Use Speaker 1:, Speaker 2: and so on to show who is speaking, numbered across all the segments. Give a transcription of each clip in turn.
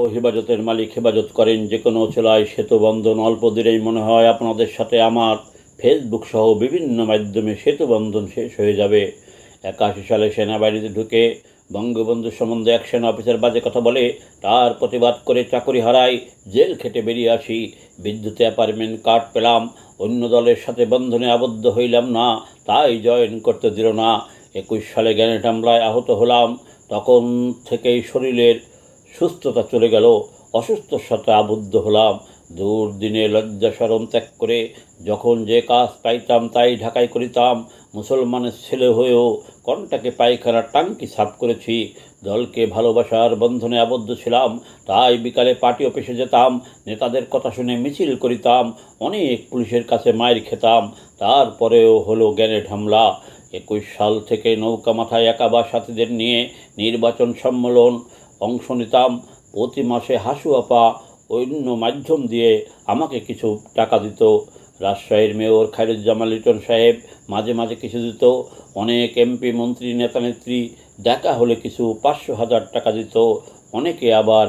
Speaker 1: ও হেফাজতের মালিক হেফাজত করেন, যে কোনো চলায় সেতু বন্ধন অল্প দিনেই মনে হয় আপনাদের সাথে আমার ফেসবুক সহ বিভিন্ন মাধ্যমে সেতু বন্ধন শেষ হয়ে যাবে। একাশি সালে সেনাবাহিনীতে ঢুকে বঙ্গবন্ধু সম্বন্ধে এক সেনা অফিসার বাজে কথা বলে, তার প্রতিবাদ করে চাকরি হারাই, জেল খেটে বেরিয়ে আসি। বিদ্যুতে অ্যাপার্টমেন্ট কার্ড পেলাম, অন্য দলের সাথে বন্ধনে আবদ্ধ হইলাম না, তাই জয়েন করতে দিল না। একুশ সালে গ্যানেট হামলায় আহত হলাম, তখন থেকেই শরীরের সুস্থতা চলে গেল অসুস্থর সাথে আবদ্ধ হলাম। দুর্দিনে লজ্জা সরম ত্যাগ করে যখন যে কাজ পাইতাম তাই ঢাকাই করিতাম। মুসলমানের ছেলে হয়েও কণ্টাকে পায়খানা টাঙ্কি সাফ করেছি। দলকে ভালোবাসার বন্ধনে আবদ্ধ ছিলাম, তাই বিকালে পার্টি অফিসে যেতাম। নেতাদের কথা শুনে মিছিল করিতাম, অনেক পুলিশের কাছে মায়ের খেতাম। তারপরেও হলো গ্যানেট হামলা একুশ সাল থেকে নৌকা মাথায় একাবা সাথীদের নিয়ে নির্বাচন সম্মেলন। অংশ নিতাম প্রতি মাসে হাসু আপা অন্য মাধ্যম দিয়ে আমাকে কিছু টাকা দিত। রাজশাহীর মেয়র খায়রুজ্জামান লিটন সাহেব মাঝে মাঝে কিছু দিত। অনেক এমপি, মন্ত্রী, নেতানেত্রী দেখা হলে কিছু পাঁচশো হাজার টাকা দিত। অনেকে আবার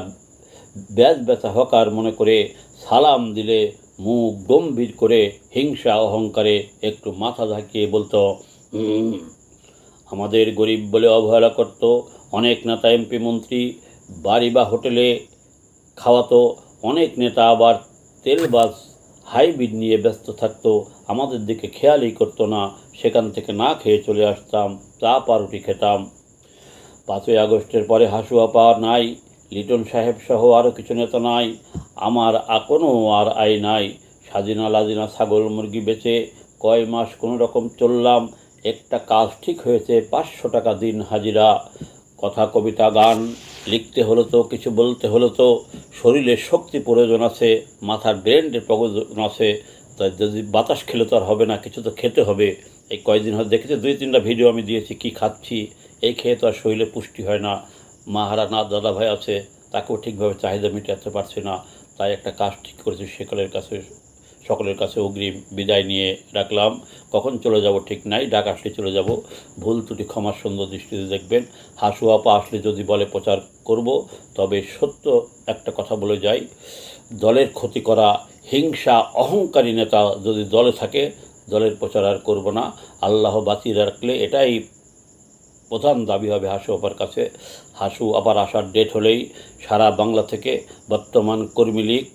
Speaker 1: ব্যাজ ব্যথা হকার মনে করে সালাম দিলে মুখ গম্ভীর করে হিংসা, অহংকারে একটু মাথা ঝাঁকিয়ে বলতো আমাদের গরিব বলে অবহেলা করত অনেক নেতা এমপি মন্ত্রী, বাড়ি বা হোটেলে খাওয়াতো। অনেক নেতা আবার তেলবাস হাইব্রিড নিয়ে ব্যস্ত থাকতো। আমাদের দিকে খেয়ালই করতো না। সেখান থেকে না খেয়ে চলে আসতাম, চা পাউরুটি খেতাম। পাঁচই আগস্টের পরে হাসু আপা নাই, লিটন সাহেব সহ আরও কিছু নেতা নাই। আমার কোনো আর আয় নাই। স্বাধীনা লাদিনা ছাগল মুরগি বেচে কয় মাস কোনো রকম চললাম। একটা কাজ ঠিক হয়েছে, পাঁচশো টাকা দিন হাজিরা। কথা, কবিতা, গান, লিখতে হলো তো, কিছু বলতে হলো তো, শরীরে শক্তি প্রয়োজন আছে, মাথার ব্রেনের প্রয়োজন আছে, তাই যদি বাতাস খেলে তো আর হবে না, কিছু তো খেতে হবে। এই কয়েকদিন হয়তো দেখেছি, দুই তিনটা ভিডিও আমি দিয়েছি, কি খাচ্ছি, এই খেয়ে তো আর শরীরে পুষ্টি হয় না। মাহারা না, দাদা ভাই আছে, তাকেও ঠিকভাবে চাহিদা মেটাতে পারছে না, তাই একটা কাজ ঠিক করেছি সেকালের কাছে সকলের কাছে অগ্রিম বিদায় নিয়ে রাখলাম। কখন চলে যাব ঠিক নাই, ডাক আসলে চলে যাব। ভুল ত্রুটি ক্ষমার সুন্দর দৃষ্টিতে দেখবেন। হাসু আপা আসলে যদি বলে প্রচার করব, তবে সত্য একটা কথা বলে যাই। দলের ক্ষতি করা, হিংসা, অহংকারী নেতা যদি দলে থাকে, দলের প্রচার আর করব না। আল্লাহ বাঁচিয়ে রাখলে এটাই প্রধান দাবি হবে হাসু আপার কাছে। হাসু আপার আসার ডেট হলেই সারা বাংলা থেকে বর্তমান কর্মী লীগ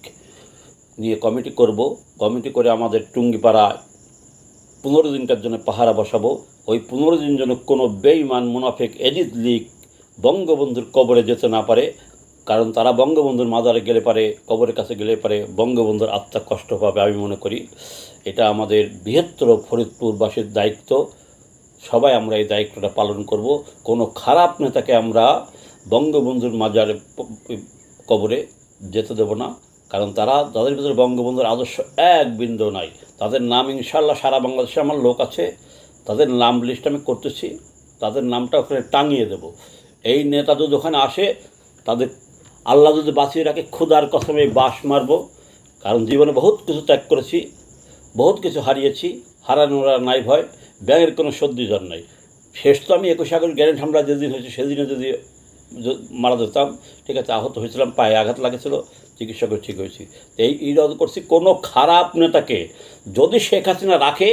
Speaker 1: নিয়ে কমিটি করব। কমিটি করে আমাদের টুঙ্গিপাড়ায় পনেরো দিনটার জন্য পাহারা বসাবো। ওই পনেরো দিন যেন কোনো বেইমান মুনাফেক, এজিদ লীগ বঙ্গবন্ধুর কবরে যেতে না পারে। কারণ তারা বঙ্গবন্ধুর মাজারে গেলে পারে, কবরের কাছে গেলে পারে। বঙ্গবন্ধুর আত্মা কষ্ট পাবে আমি মনে করি। এটা আমাদের বৃহত্তর ফরিদপুরবাসীর দায়িত্ব। সবাই আমরা এই দায়িত্বটা পালন করব। কোনো খারাপ নেতাকে আমরা বঙ্গবন্ধুর মাজারে কবরে যেতে দেব না। কারণ তারা তাদের ভিতরে বঙ্গবন্ধুর আদর্শ এক বিন্দু নাই। তাদের নাম ইনশাল্লাহ সারা বাংলাদেশে আমার লোক আছে। তাদের নাম লিস্ট আমি করতেছি। তাদের নামটা ওখানে টাঙিয়ে দেব। এই নেতা যদি ওখানে আসে, তাদের আল্লাহ যদি বাঁচিয়ে রাখে ক্ষুদার কসমে বাস মারব। কারণ জীবনে বহুত কিছু ত্যাগ করেছি, বহুত কিছু হারিয়েছি। হারানোর নাই ভয়, ব্যাঙের কোনো সদ্যিজন নাই। শেষ তো আমি একুশে আগস্ট গ্যারেন্ট হামলা যেদিন হয়েছে সেদিনে যদি মারা যেতাম ঠিক আছে, আহত হয়েছিলাম, পায়ে আঘাত লাগেছিল চিকিৎসকের ঠিক হয়েছি। তো এই ইরাদ করছি, কোনো খারাপ নেতাকে যদি শেখ হাসিনা রাখে,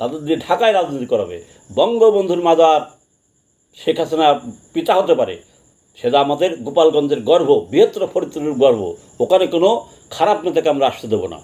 Speaker 1: তাদের দিয়ে ঢাকায় রাজনীতি করাবে। বঙ্গবন্ধুর মাদার শেখ হাসিনা পিতা হতে পারে সেটা আমাদের গোপালগঞ্জের গর্ব, বৃহত্তর ফরিদপুরের গর্ব, ওখানে কোনো খারাপ নেতাকে আমরা আসতে দেবো না।